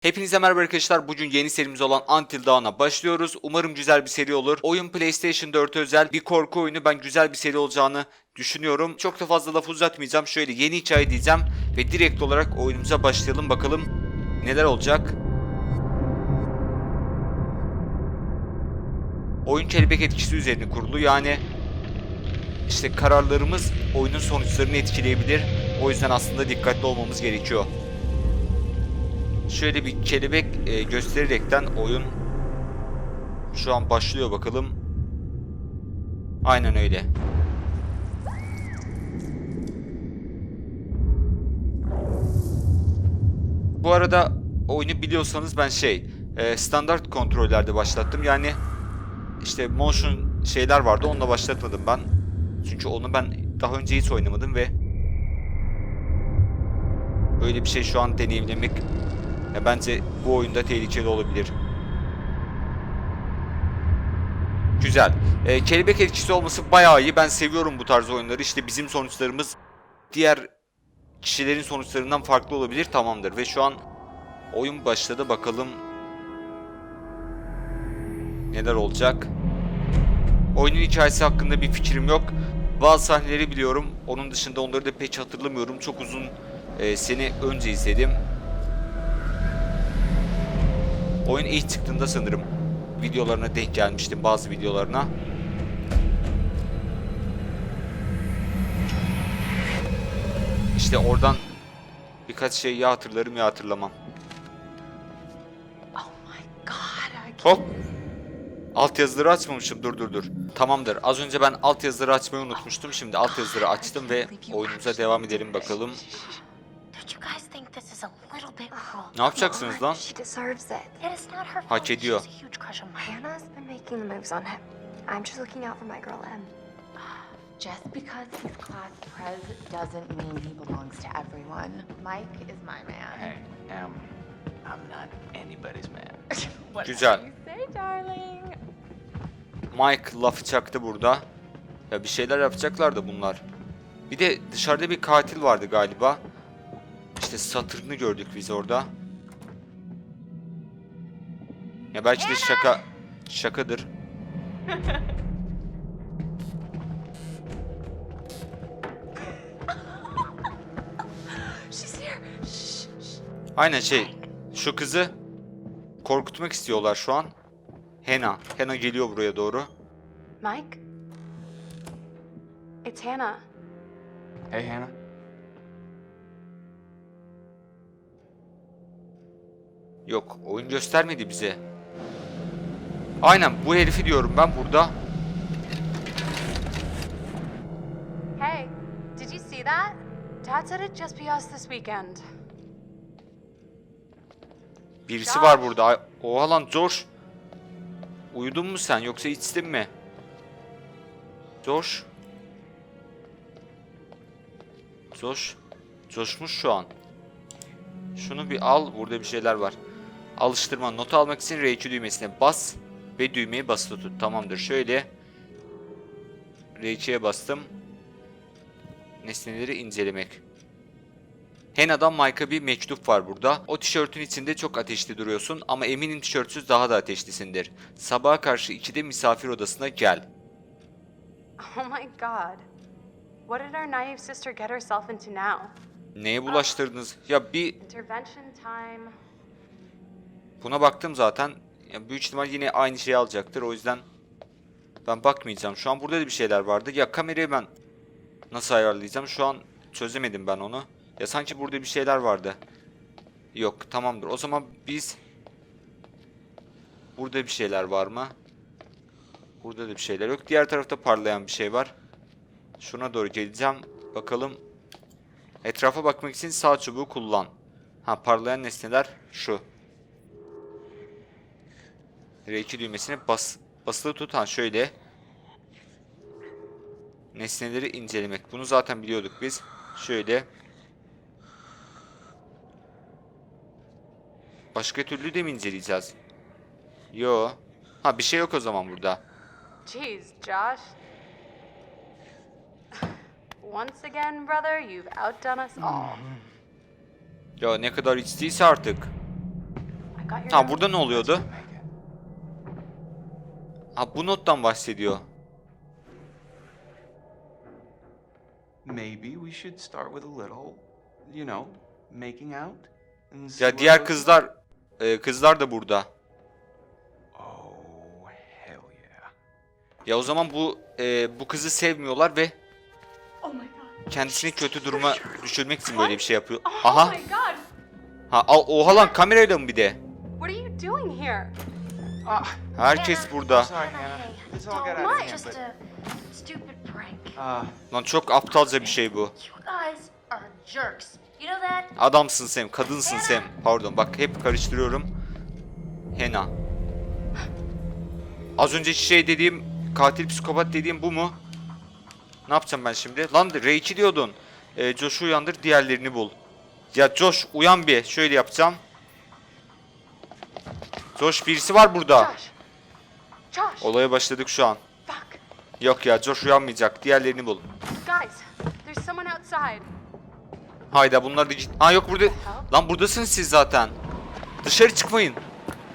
Hepinize merhaba arkadaşlar. Bugün yeni serimiz olan Until Dawn'a başlıyoruz. Umarım güzel bir seri olur. Oyun PlayStation 4 özel bir korku oyunu. Ben güzel bir seri olacağını düşünüyorum. Çok da fazla laf uzatmayacağım. Şöyle yeni hikaye diyeceğim ve direkt olarak oyunumuza başlayalım. Bakalım neler olacak. Oyun kelebek etkisi üzerine kurulu. Yani işte kararlarımız oyunun sonuçlarını etkileyebilir. O yüzden aslında dikkatli olmamız gerekiyor. Şöyle bir kelebek e, göstererekten oyun şu an başlıyor bakalım. Aynen öyle. Bu arada oyunu biliyorsanız ben şey e, standart kontrollerde başlattım. Yani işte motion şeyler vardı onunla başlatmadım ben. Çünkü onu ben daha önce hiç oynamadım ve böyle bir şey şu an deneyimlemek ya bence bu oyunda tehlikeli olabilir. Güzel. Ee, kelebek etkisi olması bayağı iyi. Ben seviyorum bu tarz oyunları. İşte bizim sonuçlarımız diğer kişilerin sonuçlarından farklı olabilir. Tamamdır. Ve şu an oyun başladı. Bakalım neler olacak. Oyunun hikayesi hakkında bir fikrim yok. Bazı sahneleri biliyorum. Onun dışında onları da pek hatırlamıyorum. Çok uzun e, sene önce izledim. Oyun ilk çıktığında sanırım videolarına denk gelmiştim bazı videolarına. İşte oradan birkaç şey ya hatırlarım ya hatırlamam. Oh my god. Hop. Alt yazıları açmamışım. Dur dur dur. Tamamdır. Az önce ben alt yazıları açmayı unutmuştum. Şimdi alt yazıları açtım ve oyunumuza devam edelim bakalım. Ne yapacaksınız lan? She deserves it. It is not her Hak fault. She ediyor. has a huge crush on Mike. Hannah's been making the moves on him. I'm just looking out for my girl Em. Just because he's class prez doesn't mean he belongs to everyone. Mike is my man. Hey, um, I'm not anybody's man. What Güzel. you say, darling? Mike lafı çaktı burada. Ya bir şeyler yapacaklardı bunlar. Bir de dışarıda bir katil vardı galiba. İşte satırını gördük biz orada. Ya belki de şaka şakadır. Aynen şey şu kızı korkutmak istiyorlar şu an. Hena. Hena geliyor buraya doğru. Mike? It's Hannah. Hey, Hannah. Yok oyun göstermedi bize. Aynen bu herifi diyorum ben burada. Hey, did you see that? Dad said it'd just be us this weekend. Birisi var burada. Oha lan Josh. Uyudun mu sen yoksa içtin mi? Josh. Josh. Coşmuş şu an. Şunu bir al. Burada bir şeyler var. Alıştırma. Notu almak için R2 düğmesine bas. Ve düğmeyi basılı tut. Tamamdır. Şöyle. R2'ye bastım. Nesneleri incelemek. Hena'dan Mike'a bir mektup var burada. O tişörtün içinde çok ateşli duruyorsun ama eminim tişörtsüz daha da ateşlisindir. Sabaha karşı 2'de misafir odasına gel. Oh my god. What did our naive sister get herself into now? Neye bulaştırdınız? Ya bir Intervention time. Buna baktım zaten. Ya büyük ihtimal yine aynı şeyi alacaktır. O yüzden ben bakmayacağım. Şu an burada da bir şeyler vardı. Ya kamerayı ben nasıl ayarlayacağım? Şu an çözemedim ben onu. Ya sanki burada bir şeyler vardı. Yok tamamdır. O zaman biz burada bir şeyler var mı? Burada da bir şeyler yok. Diğer tarafta parlayan bir şey var. Şuna doğru geleceğim. Bakalım. Etrafa bakmak için sağ çubuğu kullan. Ha parlayan nesneler şu. R2 düğmesine bas, basılı tut. Ha şöyle. Nesneleri incelemek. Bunu zaten biliyorduk biz. Şöyle. Başka türlü de mi inceleyeceğiz? Yo. Ha bir şey yok o zaman burada. Jeez, Josh. Once again, brother, you've outdone us all. Ya ne kadar içtiyse artık. Ha burada ne oluyordu? Ha bu nottan bahsediyor. Maybe we should start with a little, you know, making out. Ya diğer kızlar e, kızlar da burada. Oh, hell yeah. Ya o zaman bu e, bu kızı sevmiyorlar ve Oh my god. kendisini kötü duruma düşürmek için böyle bir şey yapıyor. Oh Aha. my god. Ha al- oha lan kamerayla mı bir de? Prank. uh, Lan çok aptalca bir şey bu. Adamsın Sam, kadınsın Sam. Pardon bak hep karıştırıyorum. Hena. Az önce şey dediğim, katil psikopat dediğim bu mu? Ne yapacağım ben şimdi? Lan R2 diyordun. Ee, Josh'u uyandır, diğerlerini bul. Ya Josh uyan bir. Şöyle yapacağım. Josh birisi var burada. Josh. Josh. Olaya başladık şu an. Fuck. Yok ya Josh uyanmayacak. Diğerlerini bul. Guys, there's someone outside. Hayda bunlar da git. Ha yok burada. Lan buradasınız siz zaten. Dışarı çıkmayın.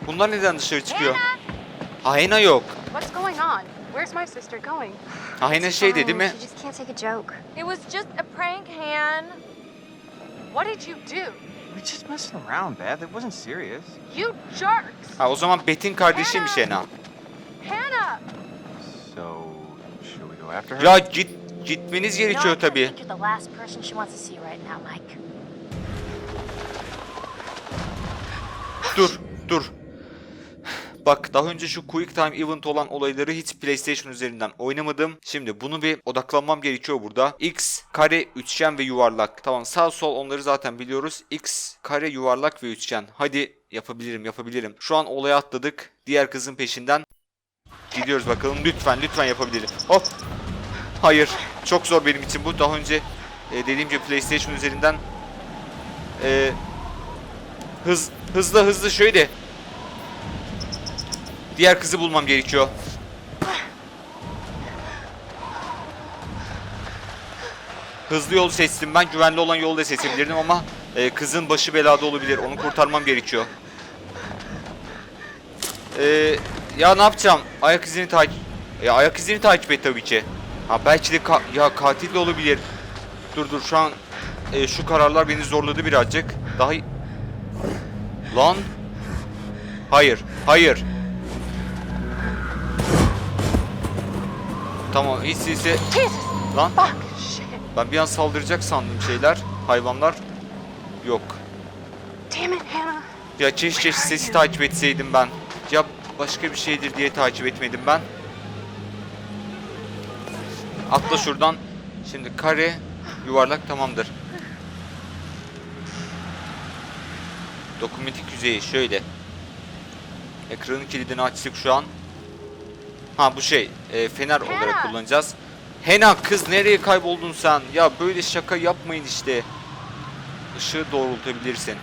Bunlar neden dışarı çıkıyor? Ha Hena yok. What's going on? Where's my sister going? Ha Hena şey dedi mi? She just can't take a joke. It was just a prank, Han. What did you do? We're just messing around, Beth. It wasn't serious. You jerks! Ha o zaman Bet'in kardeşiymiş Hena. Hannah! So, should we go after her? Ya git gitmeniz You know, I gerekiyor kinda tabii. think you're the last person she wants to see right now, Mike. Dur, dur. Bak daha önce şu Quick Time Event olan olayları hiç PlayStation üzerinden oynamadım. Şimdi bunu bir odaklanmam gerekiyor burada. X, kare, üçgen ve yuvarlak. Tamam sağ sol onları zaten biliyoruz. X, kare, yuvarlak ve üçgen. Hadi yapabilirim yapabilirim. Şu an olaya atladık. Diğer kızın peşinden. Gidiyoruz bakalım. Lütfen lütfen yapabilirim. Hop. Hayır. Çok zor benim için bu. Daha önce e, dediğim gibi PlayStation üzerinden e, hız hızlı hızlı şöyle. Diğer kızı bulmam gerekiyor. Hızlı yol seçtim ben. Güvenli olan yolu da seçebilirdim ama e, kızın başı belada olabilir. Onu kurtarmam gerekiyor. E, ya ne yapacağım? Ayak izini takip... Ya ayak izini takip et tabii ki. Ha belki de ka- ya katil de olabilir. Dur dur şu an e, şu kararlar beni zorladı birazcık. Daha Lan. Hayır. Hayır. Tamam hiç değilse... Lan Fuck! Shit! ben bir an saldıracak sandım şeyler. Hayvanlar. Yok. Ya çeşit çeşit sesi takip etseydim ben. Ya başka bir şeydir diye takip etmedim ben. Atla şuradan. Şimdi kare, yuvarlak tamamdır. Dokunmetik yüzeyi şöyle. Ekranın kilidini açtık şu an. Ha bu şey, e, fener olarak kullanacağız. Hena kız nereye kayboldun sen? Ya böyle şaka yapmayın işte. Işığı doğrultabilirsin.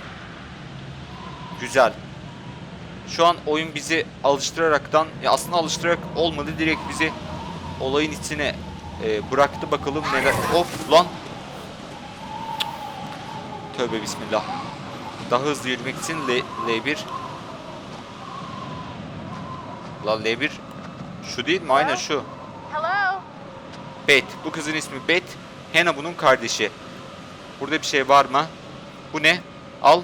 Güzel. Şu an oyun bizi alıştıraraktan, ya aslında alıştırarak olmadı direkt bizi olayın içine e, bıraktı bakalım neler. Of lan. Tövbe bismillah. Daha hızlı yürümek için L, L1. Lan L1 şu değil mi? Aynen şu. Hello? Bet. Bu kızın ismi Bet. Hena bunun kardeşi. Burada bir şey var mı? Bu ne? Al.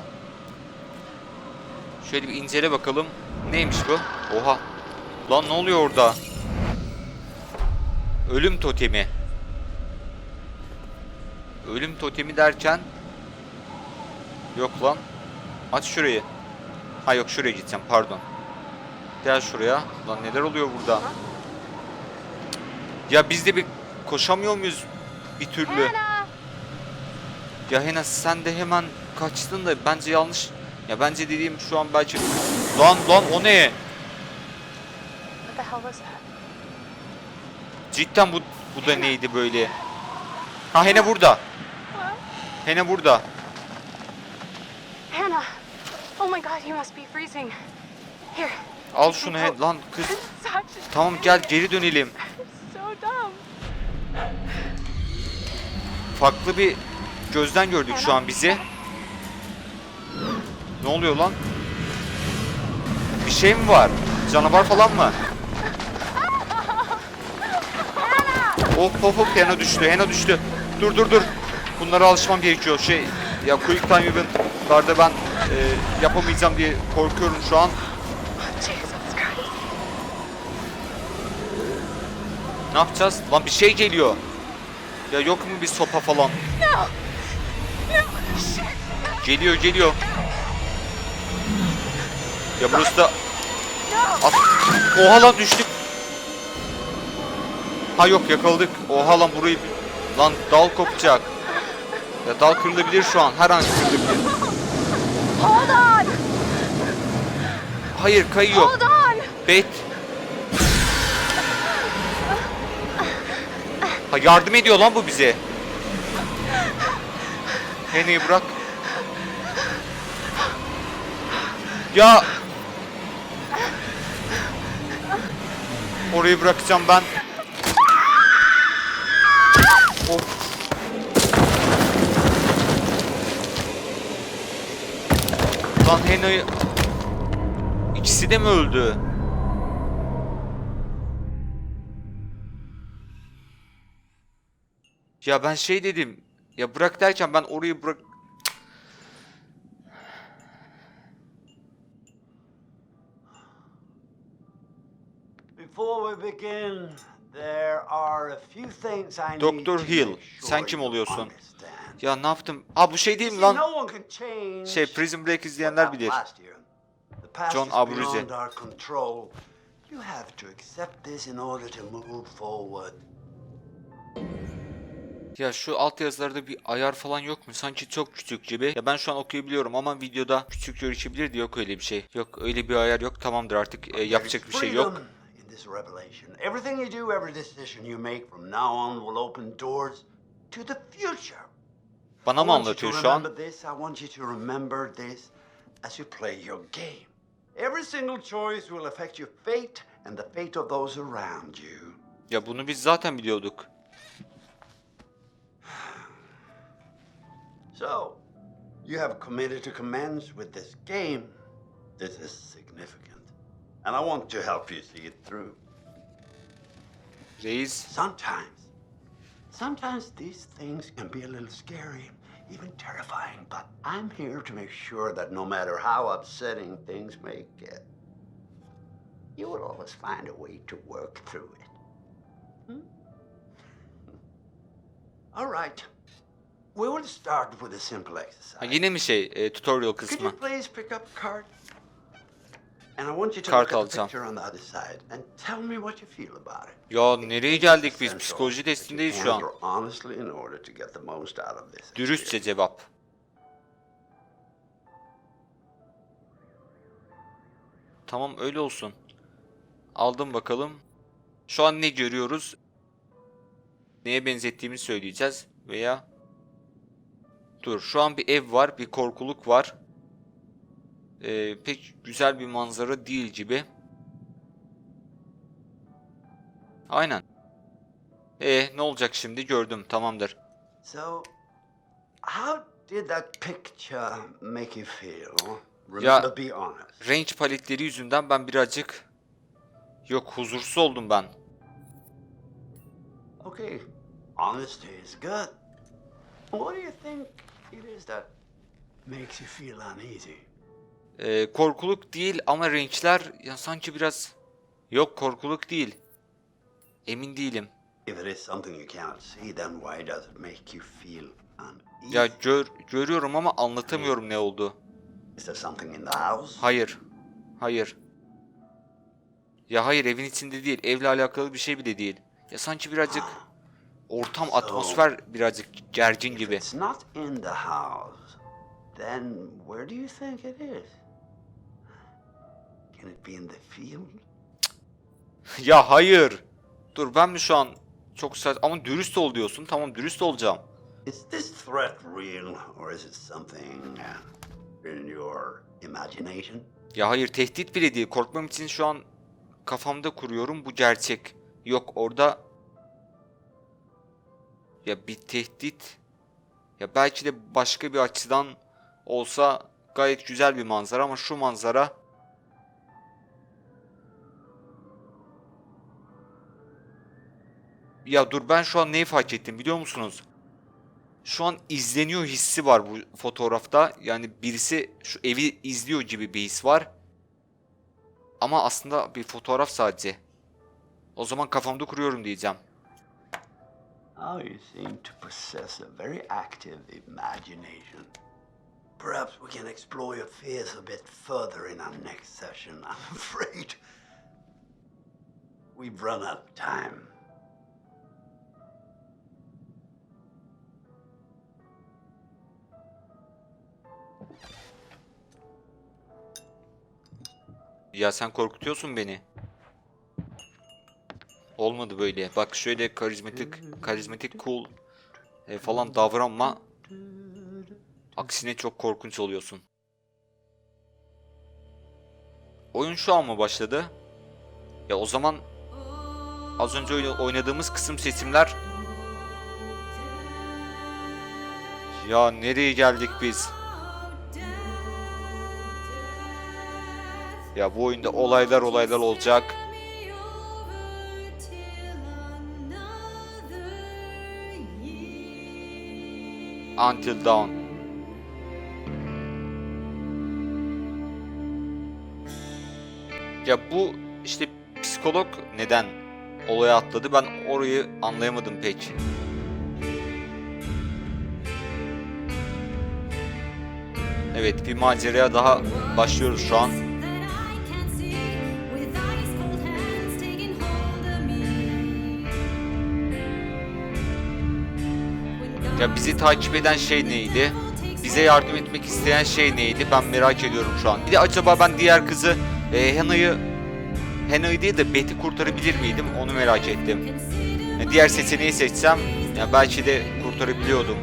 Şöyle bir incele bakalım. Neymiş bu? Oha. Lan ne oluyor orada? Ölüm totemi. Ölüm totemi derken Yok lan. Aç şurayı. Ha yok şuraya gideceğim pardon. Gel şuraya. Lan neler oluyor burada? Ya biz de bir koşamıyor muyuz bir türlü? Ya Hena sen de hemen kaçtın da bence yanlış. Ya bence dediğim şu an belki... Lan lan o ne? Cidden bu bu da neydi böyle? Ha Hena burada. Hena burada. Hannah! Oh my god, you must be freezing. Here. Al şunu he- lan kız. Tamam gel geri dönelim. Farklı bir gözden gördük şu an bizi. Ne oluyor lan? Bir şey mi var? Canavar falan mı? Hop hop hop Hena düştü. Hena düştü. Dur dur dur. Bunlara alışmam gerekiyor. Şey ya Quick Time Event'larda ben e, yapamayacağım diye korkuyorum şu an. Ne yapacağız? Lan bir şey geliyor. Ya yok mu bir sopa falan? Geliyor geliyor. Ya burası da... At... Oha lan düştük. Ha yok yakaladık. Oha lan burayı... Lan dal kopacak. Ya dal kırılabilir şu an. Her an kırılabilir. Hayır kayıyor. Bet. Ha yardım ediyor lan bu bize. Henry'i bırak. Ya. Orayı bırakacağım ben. Of. Lan Henry İkisi de mi öldü? Ya ben şey dedim. Ya bırak derken ben orayı bırak... Doktor to Hill, sen kim oluyorsun? Ya ne yaptım? Ha bu şey değil mi lan? Şey Prison Break izleyenler bilir. John Abruzzi. You have to accept this in order to move forward. Ya şu alt yazılarda bir ayar falan yok mu? Sanki çok küçük gibi. Ya ben şu an okuyabiliyorum ama videoda küçük gözükebilirdi. Yok öyle bir şey. Yok öyle bir ayar yok. Tamamdır artık e, yapacak bir şey yok. this revelation, everything you do, every decision you make from now on will open doors to the future. Bana mı anlatıyor şu an? remember this. I want you to remember this as you play your game. Every single choice will affect your fate and the fate of those around you. Ya bunu biz zaten biliyorduk. So, you have committed to commence with this game. This is significant. And I want to help you see it through. Reis Sometimes, sometimes these things can be a little scary, even terrifying, but I'm here to make sure that no matter how upsetting things may get, you will always find a way to work through it. Hmm? All right. We will start with a simple Ha, exercise. yine mi şey e, tutorial Could kısmı? you please pick up card? And I want you to Kart look at the alacağım. picture on the other side and tell me what you feel about it. Ya nereye geldik biz? Psikoloji testindeyiz şu an. answer honestly in order to get the most out of this. Dürüstçe cevap. Tamam öyle olsun. Aldım bakalım. Şu an ne görüyoruz? Neye benzettiğimi söyleyeceğiz veya Dur şu an bir ev var, bir korkuluk var. Ee, pek güzel bir manzara değil gibi. Aynen. E ne olacak şimdi gördüm tamamdır. So, how did that picture make you feel? Ya- be honest. range paletleri yüzünden ben birazcık yok huzursuz oldum ben. Okay, honesty is good. What do you think it is that makes you feel uneasy? Ee, korkuluk değil ama range'ler ya sanki biraz yok korkuluk değil. Emin değilim. If it is something you cannot see, then why does it make you feel uneasy? Ya gör görüyorum ama anlatamıyorum ne oldu. Is there something in the house? Hayır. Hayır. Ya hayır evin içinde değil. Evle alakalı bir şey bile değil. Ya sanki birazcık ortam atmosfer birazcık gergin gibi. it's not in the house, then where do you think it is? Can it be in the field? ya hayır. Dur ben mi şu an çok sert ama dürüst ol diyorsun. Tamam dürüst olacağım. Is this threat real, or is it something uh, in your imagination? Ya hayır tehdit bile değil. Korkmam için şu an kafamda kuruyorum. Bu gerçek. Yok orada ya bir tehdit ya belki de başka bir açıdan olsa gayet güzel bir manzara ama şu manzara Ya dur ben şu an neyi fark ettim biliyor musunuz? Şu an izleniyor hissi var bu fotoğrafta. Yani birisi şu evi izliyor gibi bir his var. Ama aslında bir fotoğraf sadece. O zaman kafamda kuruyorum diyeceğim. Oh, you seem to possess a very active imagination. Perhaps we can explore your fears a bit further in our next session. I'm afraid we've run out of time. Ya sen korkutuyorsun beni. Olmadı böyle. Bak şöyle karizmatik, karizmatik, cool e, falan davranma. Aksine çok korkunç oluyorsun. Oyun şu an mı başladı? Ya o zaman az önce oyna- oynadığımız kısım seçimler Ya nereye geldik biz? Ya bu oyunda olaylar olaylar olacak. Until Dawn. Ya bu işte psikolog neden olaya atladı ben orayı anlayamadım pek. Evet bir maceraya daha başlıyoruz şu an. Ya bizi takip eden şey neydi? Bize yardım etmek isteyen şey neydi? Ben merak ediyorum şu an. Bir de acaba ben diğer kızı e, Hannah'yı Hannah'yı değil de Beth'i kurtarabilir miydim? Onu merak ettim. Ya diğer seçeneği seçsem ya belki de kurtarabiliyordum.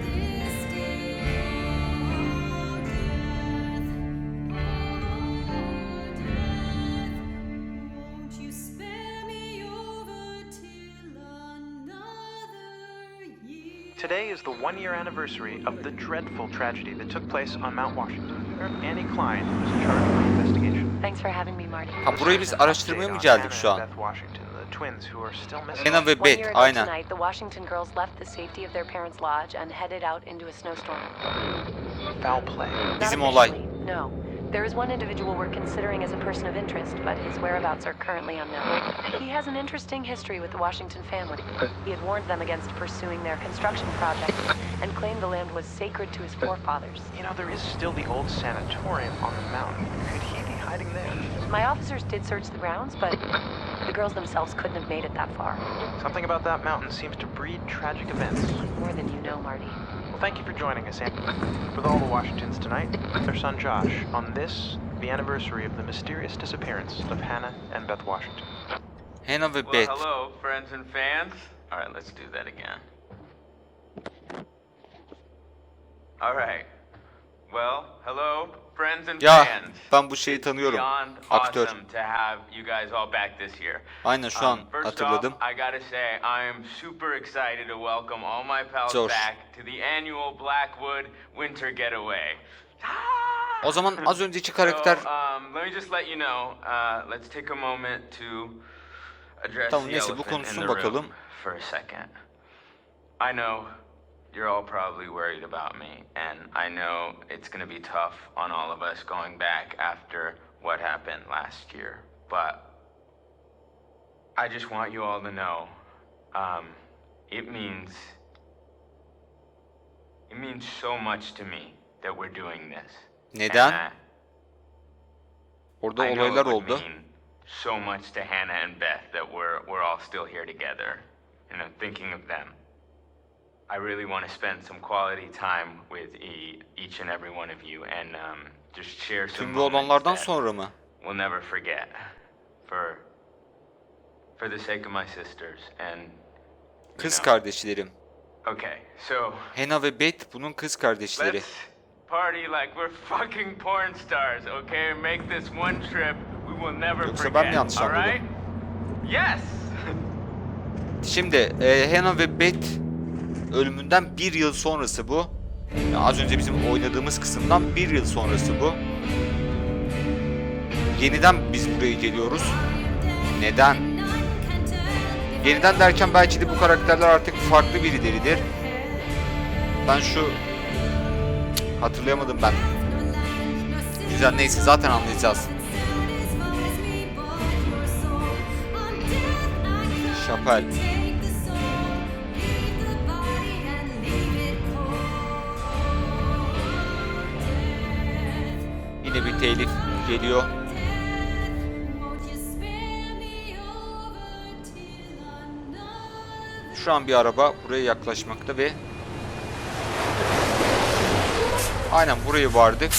Today is the one year anniversary of the dreadful tragedy that took place on Mount Washington. Annie Klein was in charge of the investigation. Thanks for having me, Marty. Ha burayı biz araştırmaya mı geldik şu an? Beth Washington, the twins who are still missing. Hannah ve One Beth year ago aynen. tonight, the Washington girls left the safety of their parents' lodge and headed out into a snowstorm. Foul play. Not Bizim olay. officially, No. There is one individual we're considering as a person of interest, but his whereabouts are currently unknown. He has an interesting history with the Washington family. He had warned them against pursuing their construction project and claimed the land was sacred to his forefathers. You know, there is still the old sanatorium on the mountain. Could he be hiding there? My officers did search the grounds, but the girls themselves couldn't have made it that far. Something about that mountain seems to breed tragic events. More than you know, Marty. Well, thank you for joining us, and with all the Washingtons tonight, their son Josh, on this, the anniversary of the mysterious disappearance of Hannah and Beth Washington. Hannah ve Well, Beth. hello, friends and fans. All right, let's do that again. All right. Well, hello, friends and Ya ben bu şeyi tanıyorum. Aktör. Aynen şu an Um, hatırladım. Getaway. O zaman az önceki karakter um. Uh, Tamam, neyse, bu konuşsun bakalım. I know you're all probably worried about me, and I know it's going to be tough on all of us going back after what happened last year. But I just want you all to know, um, it means it means so much to me that we're doing this. neden? Orada I know olaylar it would oldu. mean so much to Hannah and Beth that we're we're all still here together. And I'm thinking of them. I really want to spend some quality time with e- each and every one of you and um, just share some Tüm bu olanlardan sonra mı? we'll never forget. For for the sake of my sisters and Kız know. kardeşlerim. Okay, so Hannah ve Beth bunun kız kardeşleri. Let's party like we're fucking porn stars, okay? Make this one trip we will never Yoksa ben mi forget. yanlış all anladım? right? Yes. Şimdi e, Hannah ve Beth ölümünden bir yıl sonrası bu. Ya az önce bizim oynadığımız kısımdan bir yıl sonrası bu. Yeniden biz buraya geliyoruz. Neden? Yeniden derken belki de bu karakterler artık farklı birileridir. Ben şu hatırlayamadım ben. Güzel neyse zaten anlayacağız. Şapel. Yine bir telif geliyor. Şu an bir araba buraya yaklaşmakta ve Aynen burayı vardık.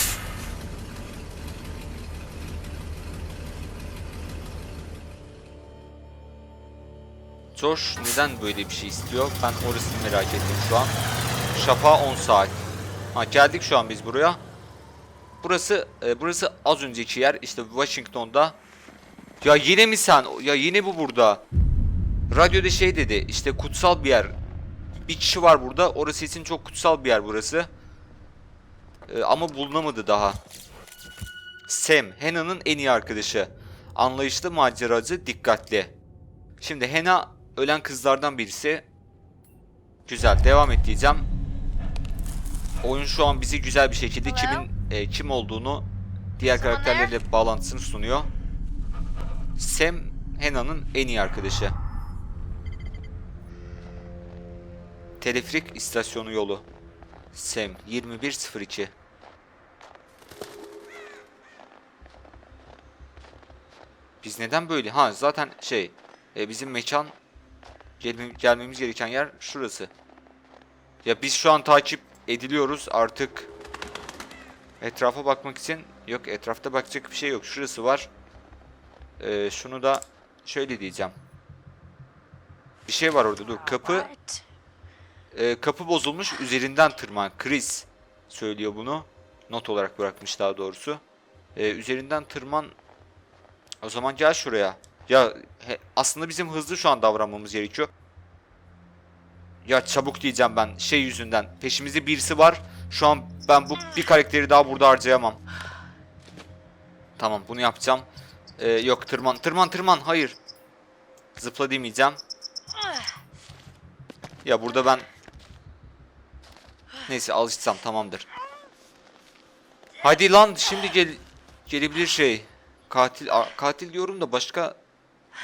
Josh neden böyle bir şey istiyor? Ben orasını merak ettim şu an. Şafa 10 saat. Ha geldik şu an biz buraya. Burası e, burası az önceki yer işte Washington'da. Ya yine mi sen? Ya yine bu burada. Radyoda şey dedi işte kutsal bir yer. Bir kişi var burada. Orası için çok kutsal bir yer burası. E, ama bulunamadı daha. Sam, Hannah'nın en iyi arkadaşı. Anlayışlı, maceracı, dikkatli. Şimdi Hannah ölen kızlardan birisi. Güzel, devam et diyeceğim. Oyun şu an bizi güzel bir şekilde kimin e, kim olduğunu diğer karakterlerle bağlantısını sunuyor. Sam, Hannah'nın en iyi arkadaşı. Teleferik istasyonu yolu. Sam 2102. Biz neden böyle? Ha zaten şey e, bizim mekan gelme- gelmemiz gereken yer şurası. Ya biz şu an takip ediliyoruz artık. Etrafa bakmak için yok etrafta bakacak bir şey yok. Şurası var. E, şunu da şöyle diyeceğim. Bir şey var orada dur kapı e, kapı bozulmuş üzerinden tırman. Chris söylüyor bunu. Not olarak bırakmış daha doğrusu. E, üzerinden tırman. O zaman gel şuraya. Ya he- aslında bizim hızlı şu an davranmamız gerekiyor. Ya çabuk diyeceğim ben şey yüzünden. Peşimizde birisi var. Şu an ben bu bir karakteri daha burada harcayamam. Tamam bunu yapacağım. E, yok tırman tırman tırman hayır. Zıpla demeyeceğim. Ya burada ben Neyse alışsam tamamdır. Hadi lan şimdi gel gelebilir şey. Katil katil diyorum da başka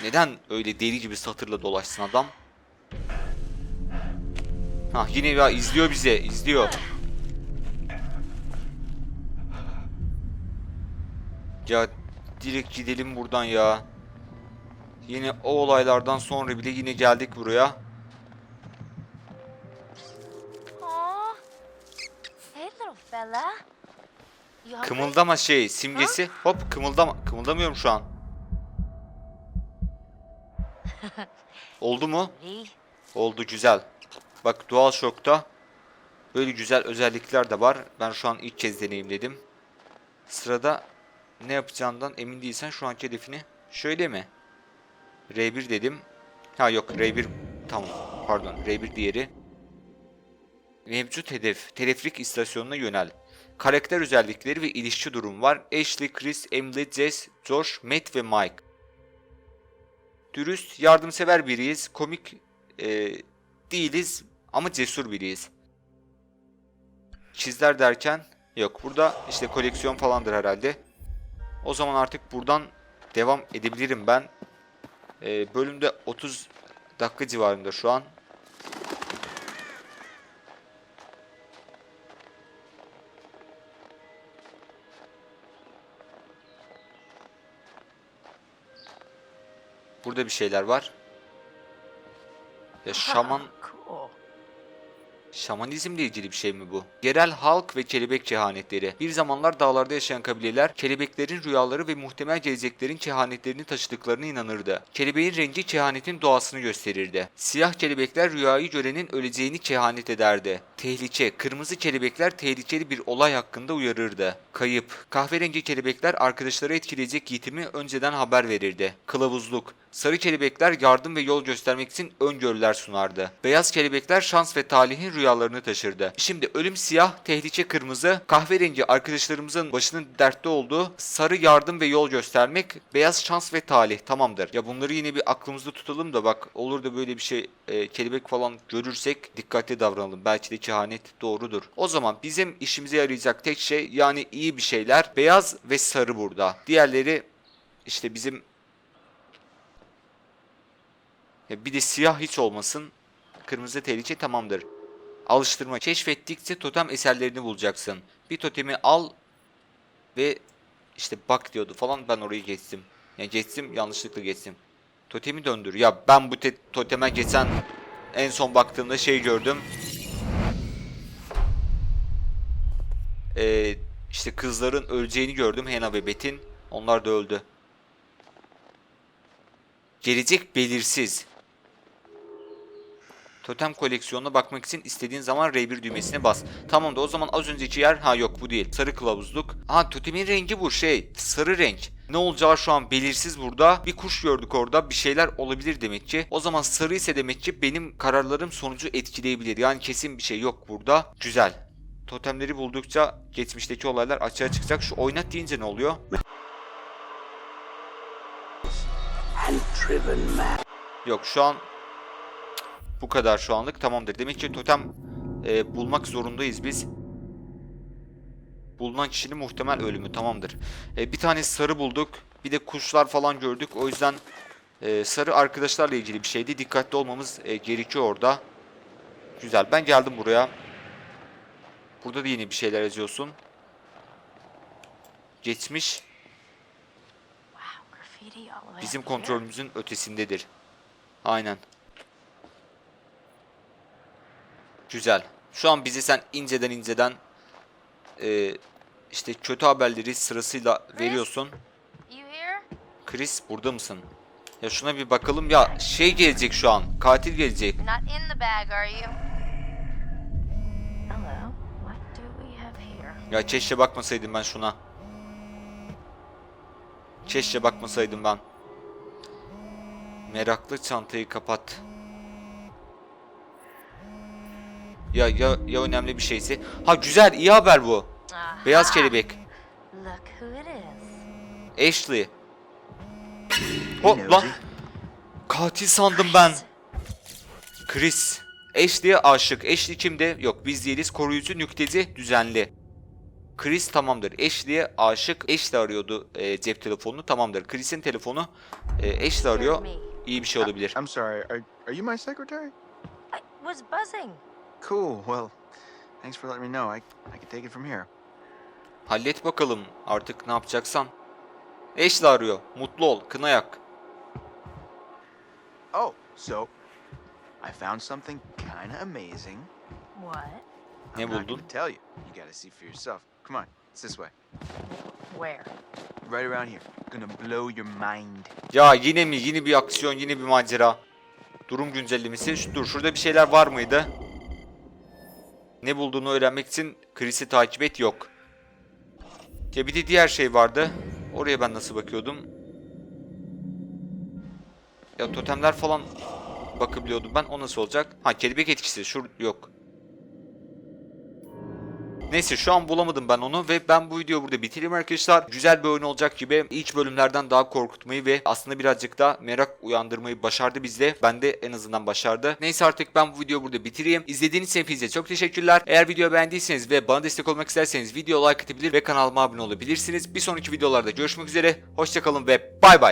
neden öyle deli gibi satırla dolaşsın adam? Ha yine ya izliyor bize izliyor. Ya direkt gidelim buradan ya. Yine o olaylardan sonra bile yine geldik buraya. Hey, little fella. You hungry? Kımıldama şey simgesi. Hop kımıldama. Kımıldamıyorum şu an. Oldu mu? Oldu güzel. Bak doğal şokta böyle güzel özellikler de var. Ben şu an ilk kez deneyimledim. Sırada ne yapacağından emin değilsen şu anki hedefini şöyle mi? R1 dedim. Ha yok R1 tamam pardon R1 diğeri. Mevcut hedef teleferik istasyonuna yönel. Karakter özellikleri ve ilişki durum var. Ashley, Chris, Emily, Jess, Josh, Matt ve Mike. Dürüst, yardımsever biriyiz. Komik e, değiliz ama cesur biriyiz. Çizler derken yok. Burada işte koleksiyon falandır herhalde. O zaman artık buradan devam edebilirim ben. E, bölümde 30 dakika civarında şu an. Burada bir şeyler var. Ya şaman. Şamanizmle ilgili bir şey mi bu? Yerel halk ve kelebek kehanetleri. Bir zamanlar dağlarda yaşayan kabileler kelebeklerin rüyaları ve muhtemel geleceklerin kehanetlerini taşıdıklarına inanırdı. Kelebeğin rengi kehanetin doğasını gösterirdi. Siyah kelebekler rüyayı görenin öleceğini kehanet ederdi. Tehlike, kırmızı kelebekler tehlikeli bir olay hakkında uyarırdı. Kayıp, kahverengi kelebekler arkadaşları etkileyecek yitimi önceden haber verirdi. Kılavuzluk, Sarı kelebekler yardım ve yol göstermek için öngörüler sunardı. Beyaz kelebekler şans ve talihin rüyalarını taşırdı. Şimdi ölüm siyah, tehlike kırmızı, kahverengi arkadaşlarımızın başının dertte olduğu, sarı yardım ve yol göstermek, beyaz şans ve talih tamamdır. Ya bunları yine bir aklımızda tutalım da bak olur da böyle bir şey e, kelebek falan görürsek dikkatli davranalım. Belki de kehanet doğrudur. O zaman bizim işimize yarayacak tek şey yani iyi bir şeyler beyaz ve sarı burada. Diğerleri işte bizim ya bir de siyah hiç olmasın. Kırmızı tehlike tamamdır. Alıştırma. Keşfettikçe totem eserlerini bulacaksın. Bir totemi al ve işte bak diyordu falan ben orayı geçtim. Yani geçtim yanlışlıkla geçtim. Totemi döndür. Ya ben bu te- toteme geçen en son baktığımda şey gördüm. Ee, işte kızların öleceğini gördüm Hena ve Bet'in. Onlar da öldü. Gelecek belirsiz. Totem koleksiyonuna bakmak için istediğin zaman R1 düğmesine bas. Tamam da o zaman az önceki yer ha yok bu değil. Sarı kılavuzluk. Ha totemin rengi bu şey sarı renk. Ne olacağı şu an belirsiz burada. Bir kuş gördük orada. Bir şeyler olabilir demek ki. O zaman sarı ise demek ki benim kararlarım sonucu etkileyebilir. Yani kesin bir şey yok burada. Güzel. Totemleri buldukça geçmişteki olaylar açığa çıkacak. Şu oynat deyince ne oluyor? Yok şu an bu kadar şu anlık tamamdır. Demek ki totem e, bulmak zorundayız biz. Bulunan kişinin muhtemel ölümü tamamdır. E, bir tane sarı bulduk. Bir de kuşlar falan gördük. O yüzden e, sarı arkadaşlarla ilgili bir şeydi. Dikkatli olmamız e, gerekiyor orada. Güzel. Ben geldim buraya. Burada da yine bir şeyler yazıyorsun. Geçmiş bizim kontrolümüzün ötesindedir. Aynen. Güzel. Şu an bizi sen inceden inceden e, işte kötü haberleri sırasıyla veriyorsun. Chris burada mısın? Ya şuna bir bakalım ya şey gelecek şu an. Katil gelecek. Ya keşke bakmasaydım ben şuna. Keşke bakmasaydım ben. Meraklı çantayı kapat. Ya ya ya önemli bir şeyse. Ha güzel iyi haber bu. Beyaz kelebek. Ashley. Lan. Katil sandım ben. Chris. Ashley'e aşık. Ashley kimde? Yok biz değiliz. Koruyucu nükteci düzenli. Chris tamamdır. Ashley'e aşık. Ashley arıyordu e, cep telefonunu. Tamamdır. Chris'in telefonu e, Ashley arıyor. İyi bir şey olabilir. I'm sorry, are, are you my secretary? I was buzzing. Cool, well, thanks for letting me know. I, I can take it from here. Hallet bakalım artık ne yapacaksan. Ashley arıyor. Mutlu ol. Kına yak. Oh, so I found something kind of amazing. What? Ne I'm not buldun? gonna tell you. You gotta see for yourself. Come on, it's this way. Where? Right around here. Gonna blow your mind. Ya yine mi? Yine bir aksiyon, yine bir macera. Durum güncellemesi. Şu, dur şurada bir şeyler var mıydı? Ne bulduğunu öğrenmek için Chris'i takip et yok. Ya bir de diğer şey vardı. Oraya ben nasıl bakıyordum? Ya totemler falan bakabiliyordum ben. O nasıl olacak? Ha kelebek etkisi. Şur yok. Neyse şu an bulamadım ben onu ve ben bu videoyu burada bitireyim arkadaşlar. Güzel bir oyun olacak gibi ilk bölümlerden daha korkutmayı ve aslında birazcık da merak uyandırmayı başardı bizde. Ben de en azından başardı. Neyse artık ben bu videoyu burada bitireyim. İzlediğiniz için hepinize çok teşekkürler. Eğer videoyu beğendiyseniz ve bana destek olmak isterseniz video like atabilir ve kanalıma abone olabilirsiniz. Bir sonraki videolarda görüşmek üzere. Hoşçakalın ve bay bay.